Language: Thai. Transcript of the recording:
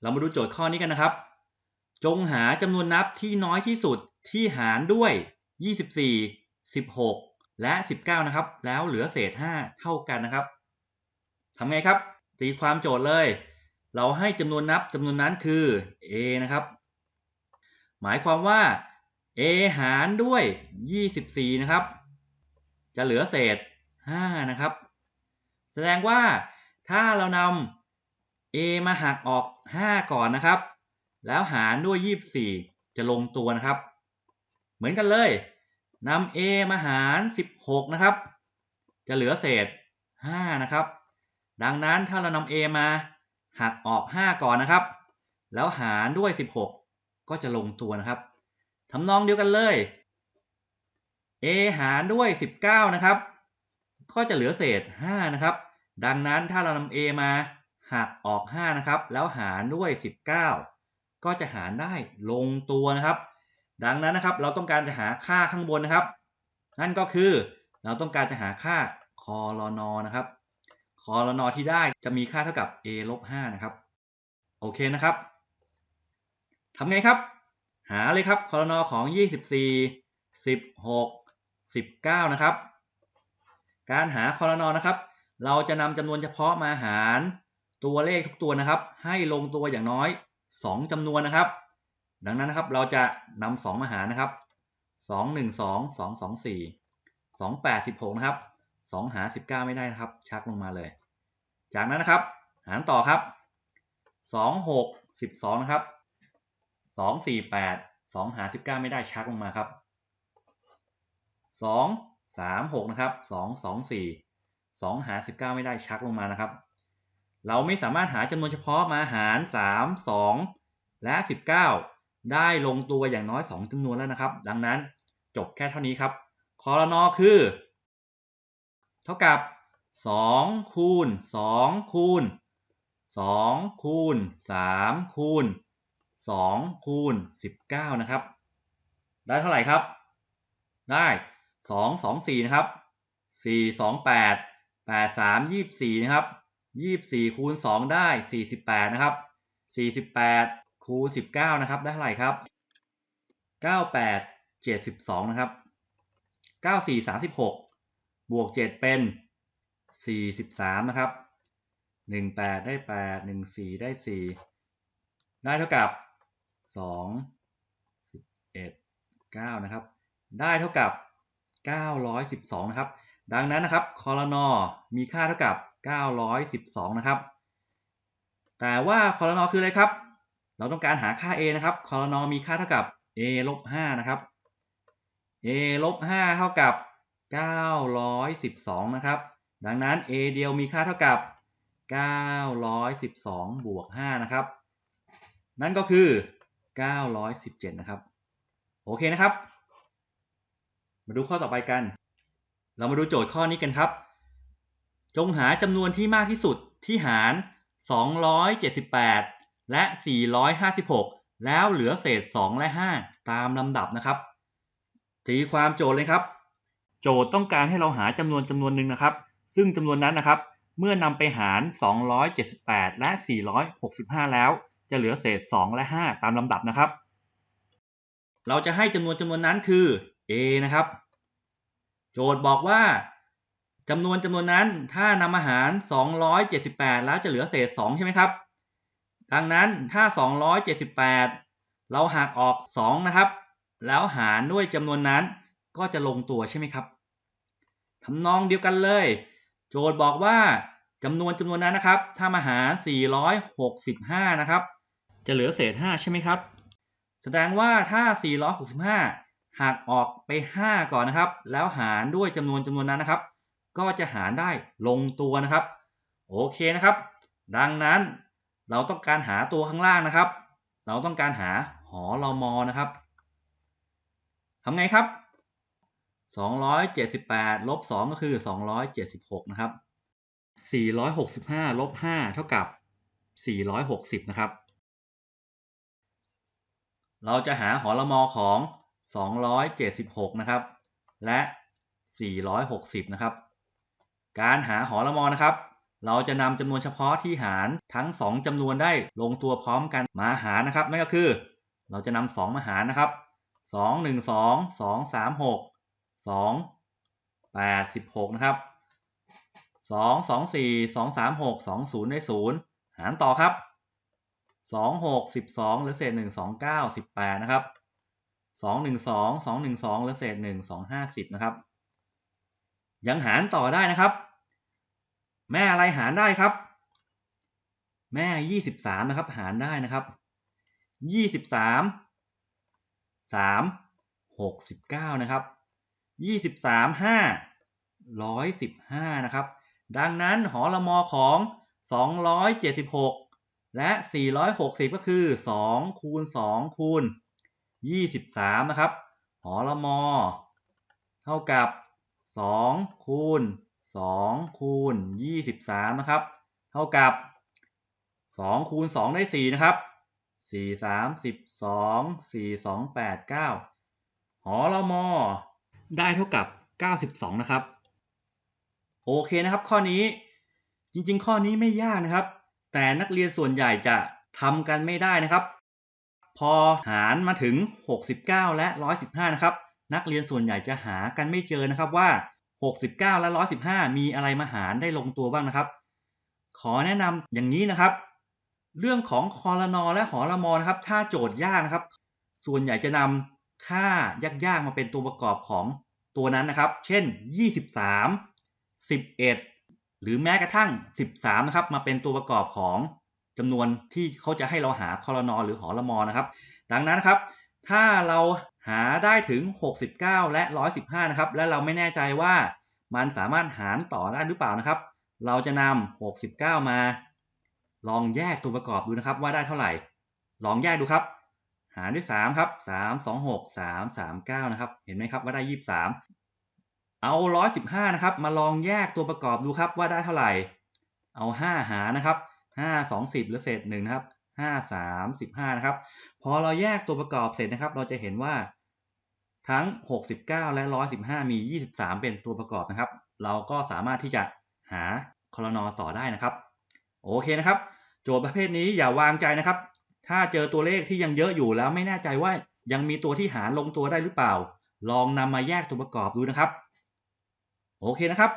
เรามาดูโจทย์ข้อนี้กันนะครับ จงหาจำนวนนับที่น้อยที่สุดที่หารด้วย 24 16 และ 19 นะครับ แล้วเหลือเศษ 5 เท่ากันนะครับทำไงครับ ตีความโจทย์เลย เราให้จำนวนนับจำนวนนั้นคือ a นะครับ หมายความว่า a หารด้วย 24 นะครับ จะเหลือเศษ 5 นะครับ แสดงว่าถ้าเรานำ a มาหักออก 5 ก่อนนะครับ แล้วหารด้วย 24 จะลงตัวนะครับ เหมือนกันเลยนำ a มาหาร 16 นะครับ จะเหลือเศษ 5 นะครับ ดังนั้นถ้าเรานำ a มาหักออก 5 ก่อนนะครับ แล้วหารด้วย 16 ก็จะลงตัวนะครับทำนองเดียวกันเลย a หารด้วย 19 นะครับ ก็จะเหลือเศษ 5 นะครับ ดังนั้นถ้าเรานำ a มา หักออก 5 นะครับ แล้วหารด้วย 19 ก็จะหารได้ลงตัวนะครับ ดังนั้นนะครับเราต้องการจะหาค่าข้างบนนะครับ นั่นก็คือเราต้องการจะหาค่าคอรนอนะครับคอรนอที่ได้จะมีค่าเท่ากับ a ลบ5นะครับ โอเคนะครับทำไงครับ หาเลยครับคอรนอของ 24 16 19 นะครับ การหาคอรนอนะครับ เราจะนำจำนวนเฉพาะมาหาร ตัวเลขทุกตัวนะครับ ให้ลงตัวอย่างน้อย 2จำนวนนะครับ ดังนั้นนะครับเราจะนำ2มาหารนะครับ 2 1 2 2 2 4 2 8 16 นะครับ 2 หา 19 ไม่ได้นะครับ ชักลงมาเลย จากนั้นนะครับ หารต่อครับ 2 6 12 นะครับ 2 4 8 2 หา 19 ไม่ได้ชักลงมาครับ 2 3 6 นะครับ 2 2 4 2 หา 19 ไม่ได้ชักลงมานะครับ เราไม่สามารถหาจำนวนเฉพาะมาหาร 3 2 และ 19 ได้ลงตัวอย่างน้อย 2จำนวนแล้วนะครับ ดังนั้นจบแค่เท่านี้ครับคอรนอคือ เท่ากับ 2 คูณ 2 คูณ 2 คูณ 3 คูณ 2 คูณ 19 นะครับ ได้เท่าไหร่ครับ ได้ 2 2 4 นะครับ 4 2 8 8 3 24 นะครับ 24คูณ2ได้ 48 นะครับ 48คูณ19 นะครับ ได้เท่าไหร่ครับ 98 72 นะครับ 94 36 บวก 7 เป็น 43 นะครับ 18 ได้ 8 14 ได้ 4 ได้เท่ากับ 2 11 9 นะครับ ได้เท่ากับ 912 นะครับ ดังนั้นนะครับคอรนอมีค่าเท่ากับ 912 นะครับ แต่ว่าคอรนอคืออะไรครับ เราต้องการหาค่า a นะครับคอรนอมีค่าเท่ากับ a ลบ5นะครับ a ลบ5เท่ากับ 912 นะครับ ดังนั้น a เดียวมีค่าเท่ากับ 912 บวก 5 นะครับ นั่นก็คือ 917 นะครับ โอเคนะครับ มาดูข้อต่อไปกัน เรามาดูโจทย์ข้อนี้กันครับ จงหาจำนวนที่มากที่สุดที่หาร 278 และ 456 แล้วเหลือเศษ 2 และ 5 ตามลำดับนะครับตีความโจทย์เลยครับ โจทย์ต้องการให้เราหาจำนวนจำนวนหนึ่งนะครับ ซึ่งจำนวนนั้นนะครับ เมื่อนำไปหาร 278 และ 465 แล้ว จะเหลือเศษ 2 และ 5 ตามลำดับนะครับ เราจะให้จำนวนจำนวนนั้นคือ a นะครับ โจทย์บอกว่า จำนวนจำนวนนั้นถ้านำอาหาร 278 แล้วจะเหลือเศษ 2 ใช่ไหมครับ ดังนั้นถ้า 278 เราหักออก 2 นะครับ แล้วหารด้วยจำนวนนั้นก็จะลงตัวใช่ไหมครับทำนองเดียวกันเลย โจทย์บอกว่าจำนวนจำนวนนั้นนะครับ ถ้ามาหาร 465 นะครับ จะเหลือเศษ 5 ใช่ไหมครับ แสดงว่าถ้า 465หักออกไป 5 ก่อนนะครับ แล้วหารด้วยจำนวนจำนวนนั้นนะครับ ก็จะหารได้ลงตัวนะครับ โอเคนะครับ ดังนั้นเราต้องการหาตัวข้างล่างนะครับ เราต้องการหาหอรมอนะครับทำไงครับ 278ลบ2ก็คือ 276 นะครับ 465ลบ5เท่ากับ 460 นะครับ เราจะหาหอรมอของ 276 นะครับ และ 460 นะครับ การหาหอรมอนะครับ เราจะนำจำนวนเฉพาะที่หารทั้ง 2จำนวนได้ลงตัวพร้อมกันมาหารนะครับนั่นก็คือ เราจะนำ2มาหารนะครับ 2 1 2 2 3 6 2 8 16นะครับ2 2 4 2 3 6 2 0ได้0หารต่อครับ 2 6 12หลือเศษ 1 2 9 18นะครับ2 1 2 2 1 2หลือเศษ 1 2 50นะครับ ยังหารต่อได้นะครับ แม่อะไรหารได้ครับ แม่23นะครับ หารได้นะครับ23 3 69นะครับ23 5 115นะครับ ดังนั้นหอละมอของ276และ460ก็คือ2คูณ2คูณ23นะครับ หอละมอ เท่ากับ 2 คูณ 2 คูณ 23 นะครับ เท่ากับ 2 คูณ 2 ได้ 4 นะครับ 4 3 12 4 2 8 9 หอละมอ ได้เท่ากับ 92 นะครับ โอเคนะครับ ข้อนี้จริง ๆ ข้อนี้ไม่ยากนะครับ แต่นักเรียนส่วนใหญ่จะทำกันไม่ได้นะครับ พอหารมาถึง 69 และ 115 นะครับ นักเรียนส่วนใหญ่จะหากันไม่เจอนะครับว่า 69 และ 115 มีอะไรมาหารได้ลงตัวบ้างนะครับ ขอแนะนำอย่างนี้นะครับ เรื่องของคอรนอและหอละมอนะครับ ถ้าโจทย์ยากนะครับ ส่วนใหญ่จะนำค่ายากๆมาเป็นตัวประกอบของตัวนั้นนะครับ เช่น 23 11 หรือแม้กระทั่ง 13 นะครับ มาเป็นตัวประกอบของจำนวนที่เขาจะให้เราหาคอรนอหรือหอละมอนะครับ ดังนั้นนะครับ ถ้าเราหาได้ถึง 69 และ 115 นะครับ และเราไม่แน่ใจว่ามันสามารถหารต่อได้หรือเปล่านะครับ เราจะนำ 69 มา ลองแยกตัวประกอบดูนะครับว่าได้เท่าไหร่ ลองแยกดูครับ หารด้วย 3 ครับ 3 2 6 3 3 9 นะครับ เห็นไหมครับว่าได้ 23 เอา 115 นะครับ มาลองแยกตัวประกอบดูครับว่าได้เท่าไหร่ เอา 5 หานะครับ 5 2 10เหลือเศษ1นะครับ 5 3 15นะครับพอเราแยกตัวประกอบเสร็จนะครับ เราจะเห็นว่าทั้ง 69 และ 115 มี 23 เป็นตัวประกอบนะครับ เราก็สามารถที่จะหาคอรนอต่อได้นะครับ โอเคนะครับ โจทย์ประเภทนี้อย่าวางใจนะครับ ถ้าเจอตัวเลขที่ยังเยอะอยู่แล้วไม่แน่ใจว่ายังมีตัวที่หารลงตัวได้หรือเปล่า ลองนำมาแยกตัวประกอบดูนะครับ โอเคนะครับ